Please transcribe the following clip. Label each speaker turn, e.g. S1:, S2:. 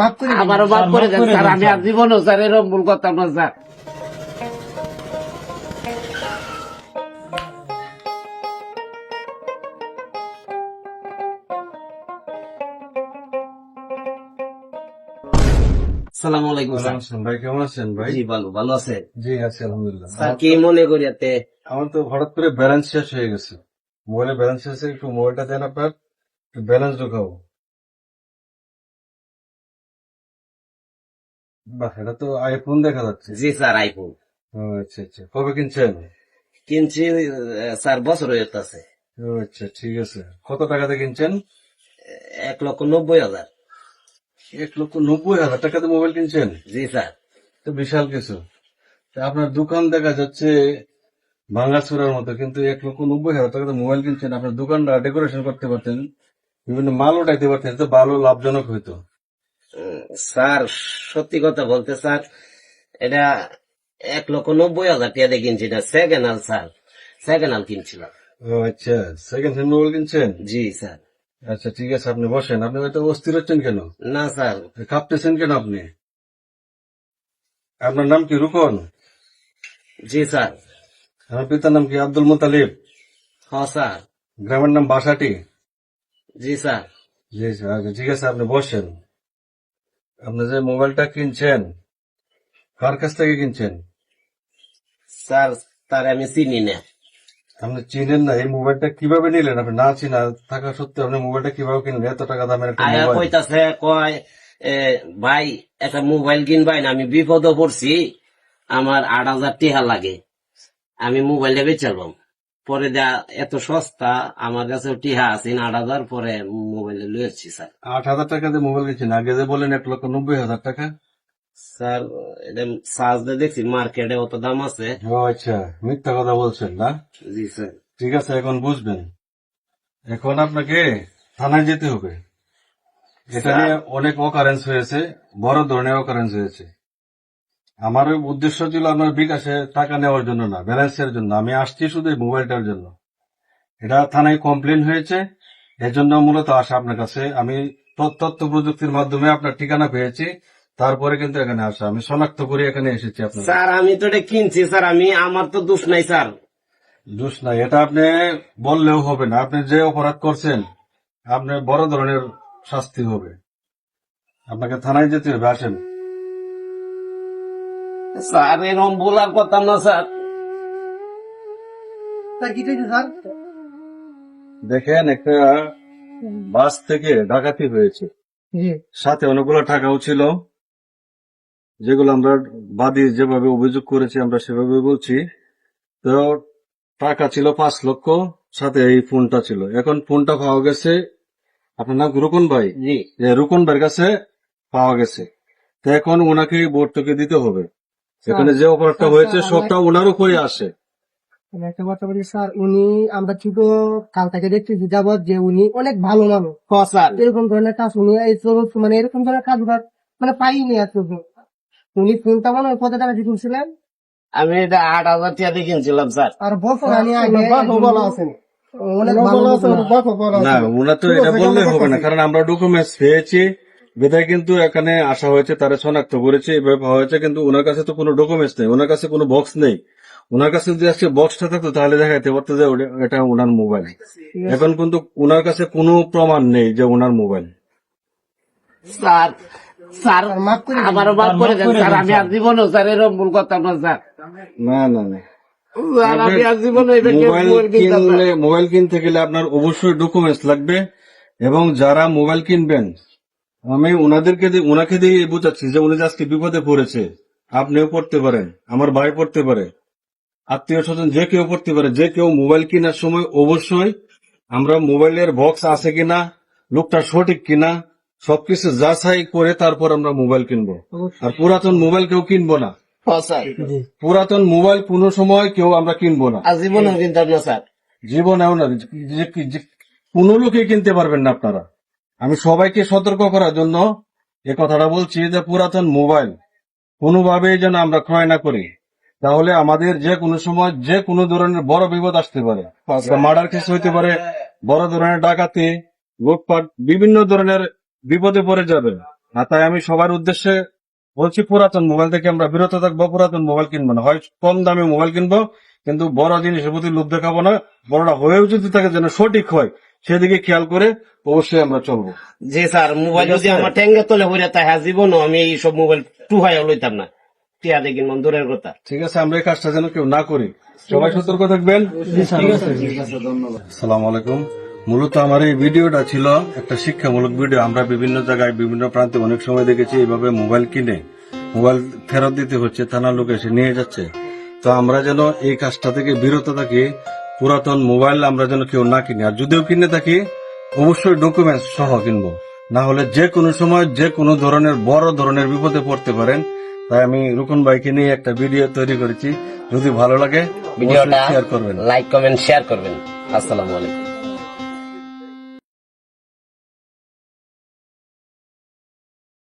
S1: মাফ করে দিন।
S2: আমারও মাফ করে দেন স্যার আমি আর জীবনও স্যার এরকম ভুল করতাম না স্যার। সালাম আলাইকুম স্যার।
S3: ভাই কেমন আছেন ভাই?
S2: জি ভালো ভালো আছে।
S3: জি আছি আলহামদুলিল্লাহ।
S2: স্যার কি মনে
S3: আমার তো হঠাৎ করে ব্যালেন্স শেষ হয়ে গেছে। মোবাইলে ব্যালেন্স শেষ হয়ে একটু মোবাইলটা দেন আপনার ব্যালেন্স ঢোকাবো বাহ এটা তো আইফোন দেখা যাচ্ছে।
S2: জি স্যার আইফোন
S3: আচ্ছা আচ্ছা। কবে কিনছেন?
S2: কিনছি স্যার বছর হইতাছে
S3: ও আচ্ছা ঠিক আছে। কত টাকাতে কিনছেন?
S2: এক লক্ষ নব্বই হাজার।
S3: এক লক্ষ নব্বই হাজার টাকাতে মোবাইল কিনছেন?
S2: জি স্যার।
S3: তো বিশাল কিছু। আপনার দোকান দেখা যাচ্ছে ভাঙাচুরার মতো কিন্তু এক লক্ষ নব্বই হাজার টাকাতে মোবাইল কিনছেন। আপনার দোকানটা ডেকোরেশন করতে পারতেন বিভিন্ন মাল উঠাইতে পারতেন তো ভালো লাভজনক হইতো।
S2: স্যার সত্যি কথা বলতে স্যার এটা এক লক্ষ নব্বই হাজার টাকা দিয়ে কিনছি না second hand sir. Second hand কিনছিলাম।
S3: ও আচ্ছা সেকেন্ড হ্যান্ড মোবাইল কিনছেন?
S2: জি স্যার।
S3: আচ্ছা ঠিক আছে আপনি বসেন। আপনি হয়তো অস্থির হচ্ছেন কেন?
S2: না স্যার।
S3: কাঁপতেছেন কেন আপনি? আপনার নাম কি রুকন?
S2: জি স্যার।
S3: আমার পিতার নাম কি আব্দুল মুতালিব?
S2: হ্যাঁ স্যার।
S3: গ্রামের নাম বাসাটি?
S2: জি স্যার।
S3: জি স্যার আচ্ছা ঠিক আছে আপনি বসেন। আপনি যে মোবাইলটা কিনছেন কার কাছ থেকে কিনছেন?
S2: স্যার তার আমি চিনি না।
S3: আপনি চিনেন না এই মোবাইলটা কীভাবে নিলেন? আপনি না চিনা থাকা সত্ত্বেও আপনি মোবাইলটা কীভাবে কিনলেন? এত টাকা দামের একটা
S2: আয়া
S3: মোবাইল।
S2: কইতাছে কয় এ, ভাই একটা মোবাইল কিনবাই না আমি বিপদে পড়ছি আমার আট হাজার টিহা লাগে আমি মোবাইলটা বেচালাম পরে যা এত সস্তা আমার কাছে টিহা আছে আট হাজার পরে মোবাইলে লয়েছি স্যার।
S3: আট হাজার টাকা দিয়ে মোবাইল কিনছেন? আগে যে বলেন এক লক্ষ নব্বই হাজার টাকা।
S2: স্যার এটা দিয়ে দেখছি মার্কেটে অত দাম আছে।
S3: ও আচ্ছা মিথ্যা কথা বলছেন না?
S2: জি স্যার।
S3: ঠিক আছে এখন বুঝবেন। এখন আপনাকে থানায় যেতে হবে। এটা নিয়ে অনেক অকারেন্স হয়েছে বড় ধরনের অকারেন্স হয়েছে। আমার উদ্দেশ্য ছিল আপনার বিকাশে টাকা নেওয়ার জন্য না ব্যালেন্সের জন্য। আমি আসছি শুধু মোবাইলটার জন্য। এটা থানায় কমপ্লেন হয়েছে। এজন্য মূলত আসা আপনার কাছে আমি তথ্য প্রযুক্তির মাধ্যমে আপনার ঠিকানা পেয়েছি। তারপরে কিন্তু এখানে আসা। আমি শনাক্ত করে এখানে এসেছি আপনার
S2: স্যার আমি তো এটা কিনছি। স্যার আমি আমার তো দোষ নাই স্যার।
S3: দোষ নাই। এটা আপনি বললেও হবে না। আপনি যে অপরাধ করছেন আপনার বড় ধরনের শাস্তি হবে। আপনাকে থানায় যেতে হবে। আসেন।
S2: স্যার এরকম বলার করতাম না স্যার।
S3: দেখেন একটা বাস থেকে ডাকাতি হয়েছে। সাথে অনেকগুলো টাকাও ছিল। যেগুলো আমরা বাদী যেভাবে অভিযোগ করেছি আমরা সেভাবে বলছি। তো টাকা ছিল পাঁচ লক্ষ সাথে এই ফোনটা ছিল। এখন ফোনটা পাওয়া গেছে আপনার নাম রুকন ভাই? রুকন ভাইয়ের কাছে পাওয়া গেছে। তো এখন ওনাকে ভর্তুকি দিতে হবে। এখানে যে অপরাধটা হয়েছে সবটা ওনার উপরে আসে।
S1: একটা কথা বলি স্যার উনি আমরা কিন্তু কাল থেকে দেখতেছি যাবৎ যে উনি অনেক ভালো মানুষ। এরকম ধরনের কাজ উনি মানে এরকম ধরনের কাজ মানে পাইনি উনি ফোনটা মনে হয় কত টাকা দিয়ে কিনছিলেন
S2: আমি এটা আট হাজার টাকা দিয়ে কিনছিলাম স্যার।
S1: আর বছর আমি আগে অনেক ভালো লোক
S3: না। ওনার তো এটা বললে হবে না কারণ আমরা ডকুমেন্টস পেয়েছি। বিধায় কিন্তু এখানে আসা হয়েছে তারা শনাক্ত করেছে এভাবে পাওয়া হয়েছে কিন্তু ওনার কাছে তো কোনো ডকুমেন্টস নেই ওনার কাছে কোনো বক্স নেই। ওনার কাছে যদি আজকে বক্সটা থাকতো তাহলে দেখাইতে পারতো যে এটা ওনার মোবাইল এখন কিন্তু ওনার কাছে কোনো প্রমাণ নেই যে ওনার মোবাইল
S2: স্যার স্যার
S1: মাফ করে দিন।
S2: আমারও মাফ করে দেন স্যার আমি আর জীবনও স্যার এরকম ভুল করতাম না স্যার।
S3: না না না। মোবাইল কিনতে গেলে আপনার অবশ্যই ডকুমেন্টস লাগবে এবং যারা মোবাইল কিনবেন আমি ওনাদেরকে দিয়ে ওনাকে দিয়ে বোঝাচ্ছি যে উনি আজকে বিপদে পড়েছে আপনিও পড়তে পারেন আমার ভাই পড়তে পারে আত্মীয় স্বজন যে কেউ পড়তে পারে যে কেউ মোবাইল কেনার সময় অবশ্যই আমরা মোবাইলের বক্স আছে কিনা লোকটা সঠিক কিনা সবকিছু যাচাই করে তারপর আমরা মোবাইল কিনবো। আর পুরাতন মোবাইল কেউ কিনবো না। পুরাতন মোবাইল কোনো সময় কেউ আমরা কিনবো না।
S2: আর জীবনেও কিনতাম না স্যার।
S3: জীবনেও না। কোনো লোকে কিনতে পারবেন না আপনারা। আমি সবাইকে সতর্ক করার জন্য এ কথাটা বলছি যে পুরাতন মোবাইল কোনোভাবেই যেন আমরা ক্রয় না করি। তাহলে আমাদের যে কোনো সময় যে কোনো ধরনের বড় বিপদ আসতে পারে। মার্ডার কেস হইতে পারে বড় ধরনের ডাকাতি লুটপাট বিভিন্ন ধরনের বিপদে পড়ে যাবে। আর তাই আমি সবার উদ্দেশ্যে বলছি পুরাতন মোবাইল থেকে আমরা বিরত থাকব পুরাতন মোবাইল কিনবো না। হয় কম দামে মোবাইল কিনবো কিন্তু বড় জিনিসের প্রতি লোভ দেখাবো না বড়টা হয়েও যদি থাকে যেন সঠিক হয় সেদিকে খেয়াল করে অবশ্যই আমরা চলবো।
S2: যে স্যার মোবাইল যদি। আমার ট্যাঙ্গে তলে হইলে তাহা জীবনও আমি এইসব মোবাইল টুহাইয়া লইতাম না। টিয়া দেখি দূরের কথা।
S3: ঠিক আছে আমরা এই কাজটা যেন কেউ না করি। সবাই সতর্ক থাকবেন। ঠিক আছে? সালাম আলাইকুম। মূলত আমার এই ভিডিওটা ছিল একটা শিক্ষামূলক ভিডিও। আমরা বিভিন্ন জায়গায় বিভিন্ন প্রান্তে অনেক সময় দেখেছি এইভাবে মোবাইল কিনে মোবাইল ফেরত দিতে হচ্ছে থানার লোক এসে নিয়ে যাচ্ছে। তো আমরা যেন এই কাজটা থেকে বিরত থাকি পুরাতন মোবাইল আমরা যেন কেউ না কিনি। আর যদিও কিনে থাকি অবশ্যই ডকুমেন্টস সহ কিনবো। না হলে যে কোনো সময় যে কোনো ধরনের বড় ধরনের বিপদে পড়তে পারেন। তাই আমি রুকন ভাইকে নিয়ে একটা ভিডিও তৈরি করেছি। যদি ভালো লাগে
S2: ভিডিওটা
S3: শেয়ার করবেন।
S2: লাইক কমেন্ট শেয়ার করবেন। আসসালামু আলাইকুম।